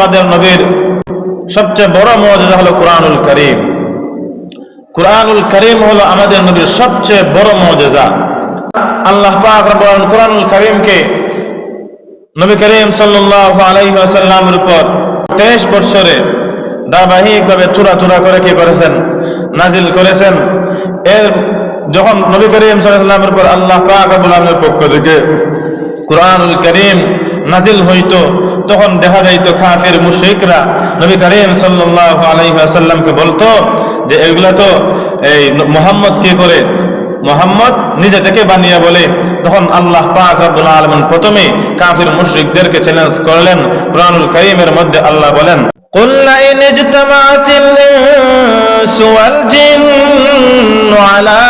আমাদের নবীর সবচেয়ে বড় মজা হলো কোরআনুল করিম। কোরআনুল করিম হলো আমাদের নবীর সবচেয়ে বড় মজেজা আল্লাহ কোরআনুল করিমকে নবী করিম ওয়াসাল্লামের উপর 23 বছরে ধারাবাহিকভাবে তুরা তুরা করে কি করেছেন? নাজিল করেছেন। এর যখন নবী করিম ওয়াসাল্লামের উপর আল্লাহ পাক আলামিনের পক্ষ থেকে কোরআনুল করিম নাজিল হইতো তখন দেখা যাইত কাফির মুশরিকরা নবী করিম সাল্লাল্লাহু আলাইহি ওয়াসাল্লামকে বলতো যে এগুলা তো এই মোহাম্মদ কি করে মোহাম্মদ নিজে থেকে বানিয়ে বলে তখন আল্লাহ পাক রব্বুল আলামিন প্রথমে কাফির মুশরিকদেরকে চ্যালেঞ্জ করলেন কোরআনুল কারীমের মধ্যে আল্লাহ বলেন قل لئن اجتمعت الإنس والجن على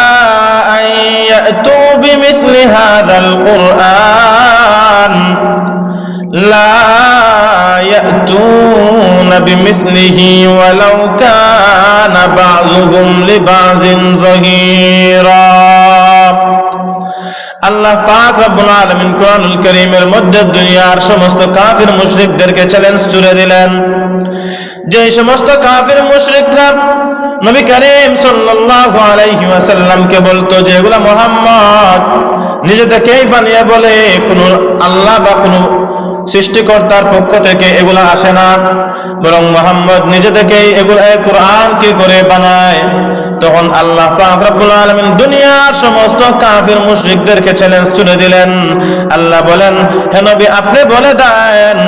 أن يأتوا بمثل هذا القرآن لا يأتون بمثله ولو كان بعضهم لبعض ظهيرا আল্লাহ পাক রব্বুল আলামিন কোরআনুল কারীমের মধ্যে দুনিয়ার সমস্ত কাফির মুশরিকদেরকে চ্যালেঞ্জ ছুড়ে দিলেন যে সমস্ত কাফির মুশরিকরা নবী করিম সাল্লাল্লাহু আলাইহি ওয়াসাল্লামকে বলতো যে এগুলা মুহাম্মদ নিজে থেকেই বানিয়ে বলে কোনো আল্লাহ বা কোনো সৃষ্টিকর্তার পক্ষ থেকে এগুলা আসে না। বরং মোহাম্মদ নিজে থেকেই এগুলো কোরআন কি করে বানায়। তখন আল্লাহ আলমিন দুনিয়ার সমস্ত কাফির মুশ্রিকদেরকে চ্যালেঞ্জ তুলে দিলেন। আল্লাহ বলেন হেনবি আপনি বলে দেন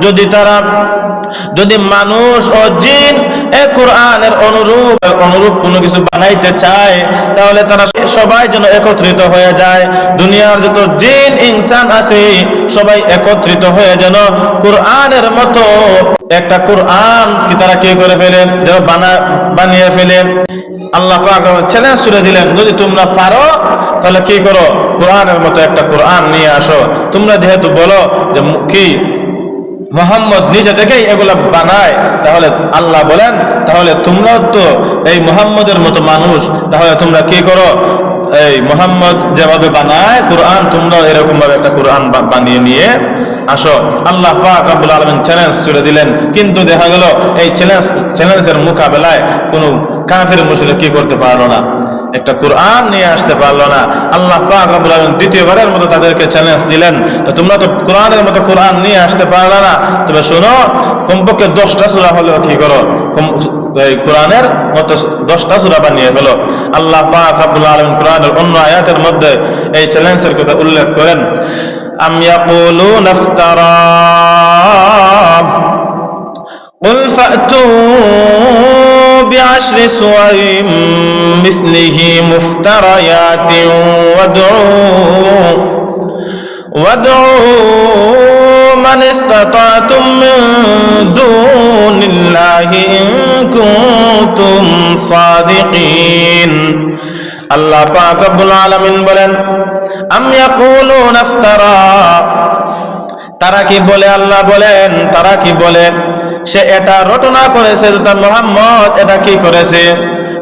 যদি তারা, যদি মানুষ ও জিন এ কোরআনের অনুরূপ অনুরূপ কোনো কিছু বানাইতে চায়, তাহলে তারা সবাই যেন একত্রিত হয়ে যায়। দুনিয়ার যত জিন, ইনসান আছে, সবাই একত্রিত হয়ে যেন কোরআনের মতো একটা কোরআন কি তারা কি করে ফেলে যেন বানা, বানিয়ে ফেলে। আল্লাহ পাক চ্যালেঞ্জ ছুড়ে দিলেন, যদি তোমরা পারো, তাহলে কি করো? কোরআনের মতো একটা কোরআন নিয়ে আসো। তোমরা যেহেতু বলো যে কি মোহাম্মদ নিজে থেকেই এগুলা বানায়, তাহলে আল্লাহ বলেন, তাহলে তোমরাও তো এই মোহাম্মদের মতো মানুষ, তাহলে তোমরা কি করো? এই মোহাম্মদ যেভাবে বানায়, কোরআন তোমরাও এরকম ভাবে একটা কোরআন বানিয়ে নিয়ে আসো। আল্লাহ পাক রব্বুল আলামিন চ্যালেঞ্জ তুলে দিলেন, কিন্তু দেখা গেল এই চ্যালেঞ্জ চ্যালেঞ্জের মোকাবেলায় কোনো কাফের মুশরিক কি করতে পারল না। একটা কোরআন নিয়ে আসতে পারলো না আল্লাহ পাক রব্বুল আলামিন দ্বিতীয়বারের মতো তাদেরকে চ্যালেঞ্জ দিলেন যে তোমরা তো কোরআনের মতো কোরআন নিয়ে আসতে পারলে না তবে শোনো কমপক্ষে দশটা সূরা হলেও কি করো কম- এই কোরআনের মতো দশটা সূরা বানিয়ে ফেলো আল্লাহ পাক রব্বুল আলামিন কোরআনের অন্য আয়াতের মধ্যে এই চ্যালেঞ্জের কথা উল্লেখ করেন আম ইয়াকুলুনা ইফতারা قل فأتوا بعشر سور مثله مفتريات وادعوا وادعوا من استطعتم من دون الله إن كنتم صادقين আল্লাহ পাক রব্বুল আলামিন বলেন আম ইয়াকুলুনা ইফতারা তারা কি বলে আল্লাহ বলেন তারা কি বলে সে এটা রটনা করেছে তার মোহাম্মদ এটা কি করেছে?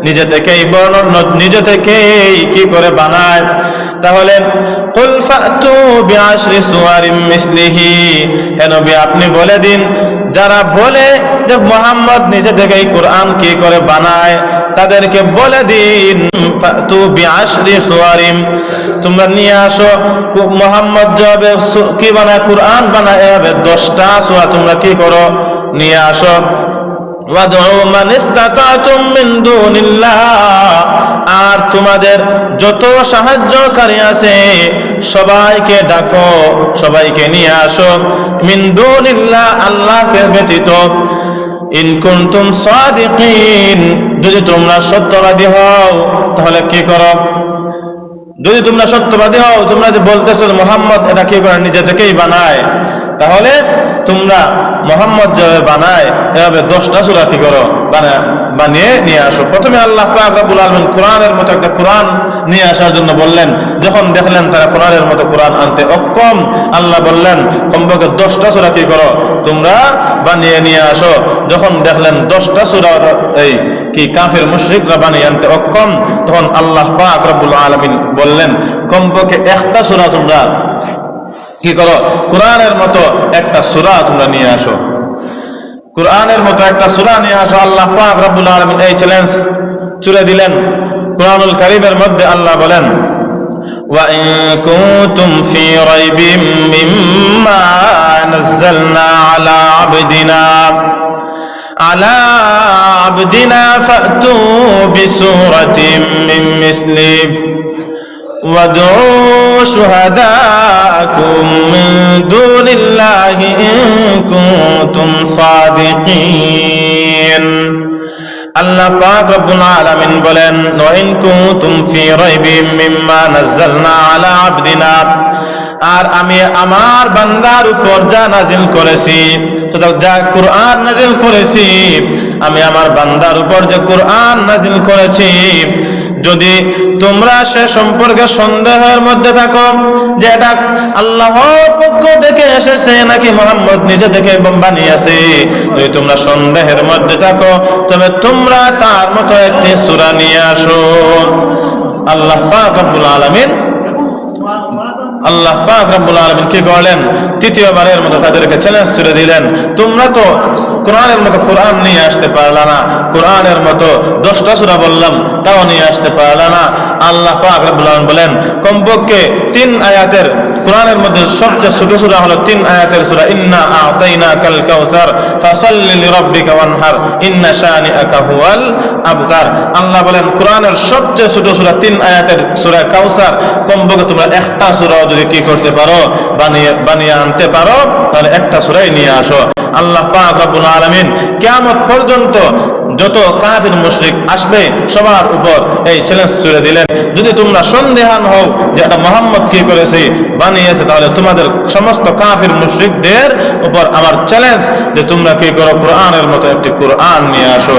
নিজে থেকেই বর্ণন, নিজে থেকেই কি করে বানায়? তাহলে আপনি বলে দিন, যারা বলে যে মোহাম্মদ নিজে থেকেই কোরআন কি করে বানায়, তাদেরকে বলে দিন, ফাতু বিআশরি সুওয়ারিম তোমরা নিয়ে আসো, মোহাম্মদ যাবে কি বানায়? কোরআন বানায় এভাবে দশটা সুরা, তোমরা কি করো? নিয়ে আসো। আর তোমাদের যত সাহায্যকারী আছে, সবাইকে ডাকো, সবাইকে নিয়ে আসো। মিন দুনিল্লাহ, আল্লাহকে ব্যতীত। ইন কুনতুম সাদিকিন, যদি তোমরা সত্যবাদী হও, তাহলে কি করো? যদি তোমরা সত্যবাদী হও, তোমরা যে বলতেছো মোহাম্মদ, এটা কি করে? নিজে থেকেই বানায়। তাহলে তোমরা মোহাম্মদ যেভাবে বানায়, এভাবে দশটা সুরা কি করো বানায় বানিয়ে নিয়ে আসো। প্রথমে আল্লাহ পাক রাব্বুল আলামিন কোরআনের মতো একটা কোরআন নিয়ে আসার জন্য বললেন, যখন দেখলেন তারা কোরআনের মতো কোরআন আনতে অক্ষম, আল্লাহ বললেন, কমপক্ষে দশটা সূরা কি করো, তোমরা বানিয়ে নিয়ে আসো। যখন দেখলেন দশটা সূরা, এই কি কাফের মুশরিকরা বানিয়ে আনতে অক্ষম, তখন আল্লাহ পাক রাব্বুল আলামিন বললেন, কমপক্ষে একটা সুরা তোমরা কি করো কোরআনের মতো একটা সূরা তোমরা নিয়ে আসো কোরআনের মতো একটা সূরা নিয়ে আসো আল্লাহ পাক রব্বুল আলামিন এই চ্যালেঞ্জ চুরে দিলেন কোরআনুল কারীমের মধ্যে আল্লাহ বলেন وإن كنتم في ريب مما نزلنا على عبدنا على عبدنا فأتوا بسورة من مثله وادعوا شهداءكم من دون الله إن كنتم صادقين আল্লাহ পাক রব্বুল আলামিন বলেন ওয়াইন কুনতুম ফি রাইবিম মিম্মা নাযালনা আলা আবদিনা আর আমি আমার বান্দার উপর যা নাজিল করেছি তো যা কোরআন নাজিল করেছি আমি আমার বান্দার উপর যে কোরআন নাজিল করেছি যদি তোমরা সে সম্পর্কে সন্দেহের মধ্যে থাকো যে এটা আল্লাহর পক্ষ থেকে এসেছে নাকি মোহাম্মদ নিজে থেকে বানিয়েছে, যদি তোমরা সন্দেহের মধ্যে থাকো, তবে তোমরা তার মতো একটি সুরা নিয়ে আসো। আল্লাহ আলামিন আল্লাহ রব্বুল আলামিন কি করলেন? তৃতীয়বারের মতো তাদেরকে চ্যালেঞ্জ ছুড়ে দিলেন। তোমরা তো কোরআনের মতো কোরআন নিয়ে আসতে পারলা না। কোরআনের মতো দশটা সূরা বললাম, তাও নিয়ে আসতে পারলা না। আল্লাহ পাক রব্বুল বলেন, কমপক্ষে তিন আয়াতের কোরআনের মধ্যে সবচেয়ে ছোট সূরা হলো তিন আয়াতের সূরা, ইন্না আতাইনা কাল কাউসার ফাসাল্লি লিরাব্বিকা ওয়ানহার, ইন্না শানিআকা হুয়াল আবতার। আল্লাহ বলেন, কোরআনের সবচেয়ে ছোট সূরা তিন আয়াতের সূরা কাউসার কমপক্ষে তোমরা একটা সূরা যদি কি করতে পারো, বানিয়ে বানিয়ে আনতে পারো, তাহলে একটা সুরাই নিয়ে আসো। আল্লাহ পাক আলামিন কিয়ামত পর্যন্ত যত কাফির, মুশরিক আসবে, সবার উপর এই চ্যালেঞ্জ তুলে দিলেন। যদি তোমরা সন্দেহান হও যে এটা মোহাম্মদ কি করেছে, বানিয়েছে, তাহলে তোমাদের সমস্ত কাফির, মুশরিকদের উপর আমার চ্যালেঞ্জ যে তোমরা কি করো, কোরআনের মতো একটি কোরআন নিয়ে আসো।